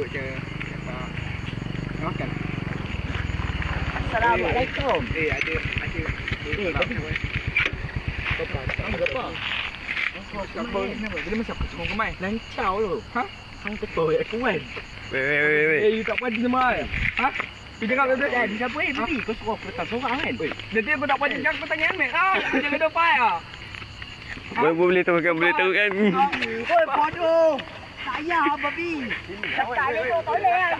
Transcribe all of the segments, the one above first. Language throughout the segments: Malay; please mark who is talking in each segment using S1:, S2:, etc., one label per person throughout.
S1: Dia duduk je. Apa? Makan.
S2: Assalamualaikum.
S1: Eh, ada ada.
S2: Eh, tapi-
S1: Apa? Siapa ni? Bila masa aku semua kemai?
S2: Lancau tu.
S1: Ha?
S2: Hang betul aku kan.
S3: Wait, wait, wait, wait.
S1: Eh, you tak puas sama. Ha? You jangan ada
S2: Eh, di siapa eh? Babi, kau suruh aku letak seorang kan?
S1: Nanti aku tak puas jangan kau tanya Ahmed. Ah, aku jangan ada pai ah.
S3: Boleh, boleh tahu kan, boleh tahu kan.
S2: Oi, bodoh. Saya babi. Tak elok tak boleh kan?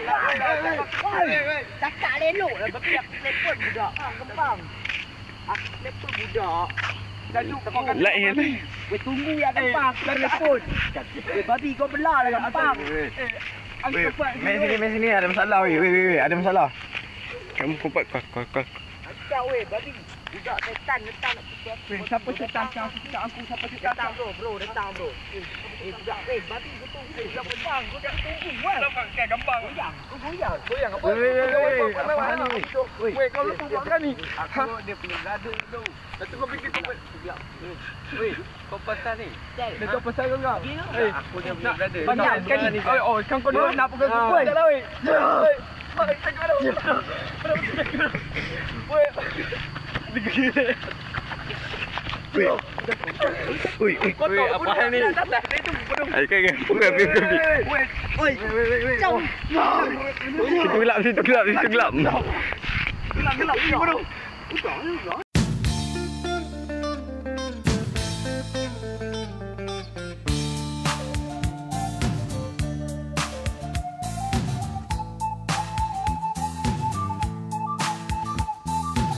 S2: Tak tak elok lah babi aku telefon budak. Ah, kembang. Aku telefon budak.
S1: Kau.
S2: Weh tunggu ya kembang aku telefon. Eh babi kau belah lah kembang.
S1: Eh,
S3: main sini, main sini. Ada masalah, wait, wait, wait. Ada masalah. Kamu kumpat, kau, kau, kau.
S2: Kau weh babi. Budak setan datang nak pukul aku.
S1: Weh, siapa setan kau? Aku siapa setan
S2: Datang
S1: kau?
S2: bro, bro datang bro. Eh, eh budak eh babi kau tunggu. Eh, budak kembang kau dah tunggu kan.
S1: Nampak kan gampang.
S2: Goyang, kau goyang.
S1: Goyang apa?
S3: Weh, weh,
S1: ni? Weh, kau lupa buat kan ni?
S2: Aku dia punya gaduh tu.
S1: Lepas tu kau fikir kau
S2: Weh, kau pasal ni.
S1: Dia tu pasal kau kau. Eh,
S2: Aku dia punya brother.
S1: banyak sekali. Oh, oh, kan kau dua nak pukul kau. Tak lah, weh. Weh. Weh, tengok dah. Weh.
S3: Ui, ui.
S1: Kau tahu apa ni?
S3: Ay, kan, kan. Bukan, bukan, bukan.
S1: Weh.
S2: Oi, jauh.
S3: Situ gelap, situ gelap, situ gelap.
S1: Gelap-gelap ni, bro.